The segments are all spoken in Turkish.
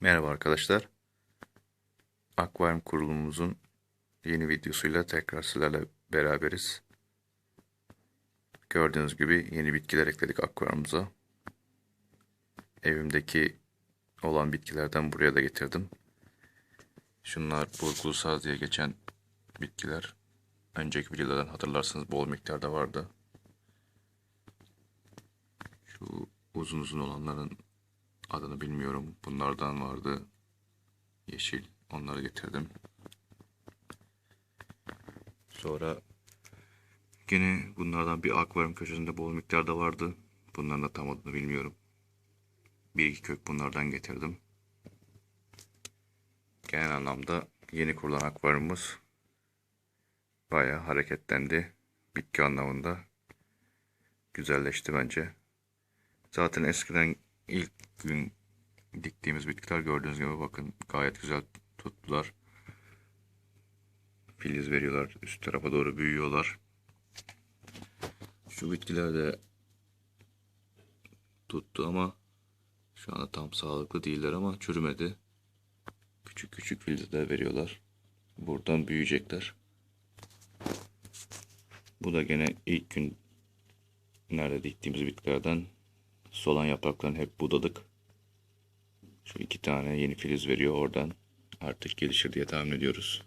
Merhaba arkadaşlar. Akvaryum kurulumumuzun yeni videosuyla tekrar sizlerle beraberiz. Gördüğünüz gibi yeni bitkiler ekledik akvaryumumuza. Evimdeki olan bitkilerden buraya da getirdim. Şunlar burgulu saz diye geçen bitkiler. Önceki videolardan hatırlarsanız bol miktarda vardı. Şu uzun uzun olanların adını bilmiyorum. Bunlardan vardı. Yeşil. Onları getirdim. Sonra gene bunlardan bir akvaryum köşesinde bol miktarda vardı. Bunların da tam adını bilmiyorum. Bir iki kök bunlardan getirdim. Genel anlamda yeni kurulan akvaryumumuz bayağı hareketlendi. Bitki anlamında güzelleşti bence. Zaten eskiden ilk gün diktiğimiz bitkiler gördüğünüz gibi bakın gayet güzel tuttular. Filiz veriyorlar. Üst tarafa doğru büyüyorlar. Şu bitkiler de tuttu ama şu anda tam sağlıklı değiller ama çürümedi. Küçük küçük filizler veriyorlar. Buradan büyüyecekler. Bu da gene ilk gün nerede diktiğimiz bitkilerden solan yapraklarını hep budadık. Şu iki tane yeni filiz veriyor oradan. Artık gelişir diye tahmin ediyoruz.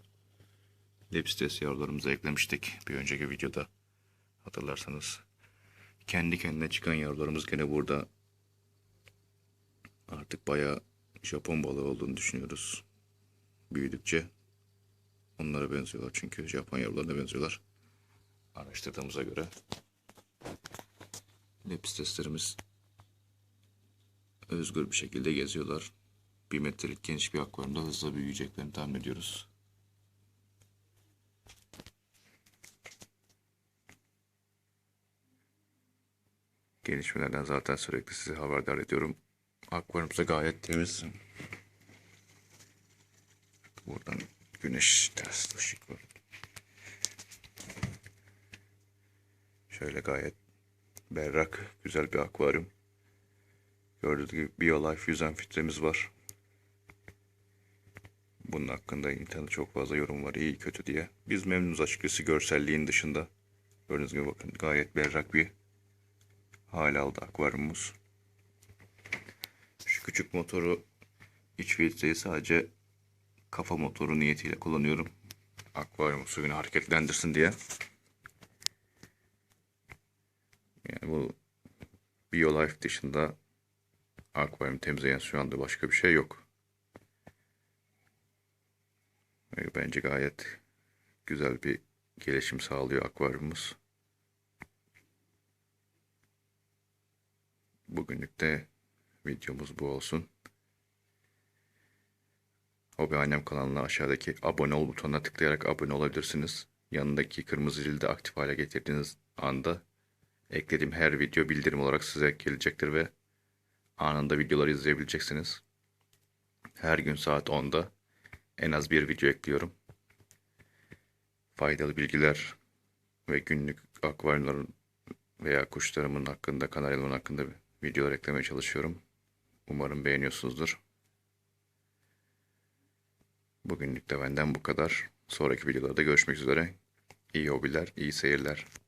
Lepstes yavrularımızı eklemiştik bir önceki videoda. Hatırlarsanız. Kendi kendine çıkan yavrularımız gene burada. Artık bayağı Japon balığı olduğunu düşünüyoruz. Büyüdükçe. Onlara benziyorlar çünkü Japon yavrularına benziyorlar. Araştırdığımıza göre. Lepsteslerimiz özgür bir şekilde geziyorlar. Bir metrelik geniş bir akvaryumda hızla büyüyeceklerini tahmin ediyoruz. Gelişmelerden zaten sürekli sizi haberdar ediyorum. Akvaryumumuz gayet temiz. Buradan güneş ters ışık var. Şöyle gayet berrak, güzel bir akvaryum. Gördüğünüz gibi BioLife yüzen filtremiz var. Bunun hakkında internette çok fazla yorum var iyi kötü diye. Biz memnunuz açıkçası görselliğin dışında. Gördüğünüz gibi bakın gayet berrak bir hal aldı akvaryumumuz. Şu küçük motoru iç filtreyi sadece kafa motoru niyetiyle kullanıyorum. Akvaryum suyunu hareketlendirsin diye. Yani bu BioLife dışında akvaryum temizleyen şu anda başka bir şey yok. Ve Bence gayet güzel bir gelişim sağlıyor akvaryumumuz. Bugünlük de videomuz bu olsun. Hobi Annem kanalına aşağıdaki abone ol butonuna tıklayarak abone olabilirsiniz. Yanındaki kırmızı zili de aktif hale getirdiğiniz anda eklediğim her video bildirim olarak size gelecektir ve anında videoları izleyebileceksiniz. Her gün saat 10'da en az bir video ekliyorum. Faydalı bilgiler ve günlük akvaryumların veya kuşlarımın hakkında, kanalımın hakkında videolar eklemeye çalışıyorum. Umarım beğeniyorsunuzdur. Bugünlük de benden bu kadar. Sonraki videolarda görüşmek üzere. İyi hobiler, iyi seyirler.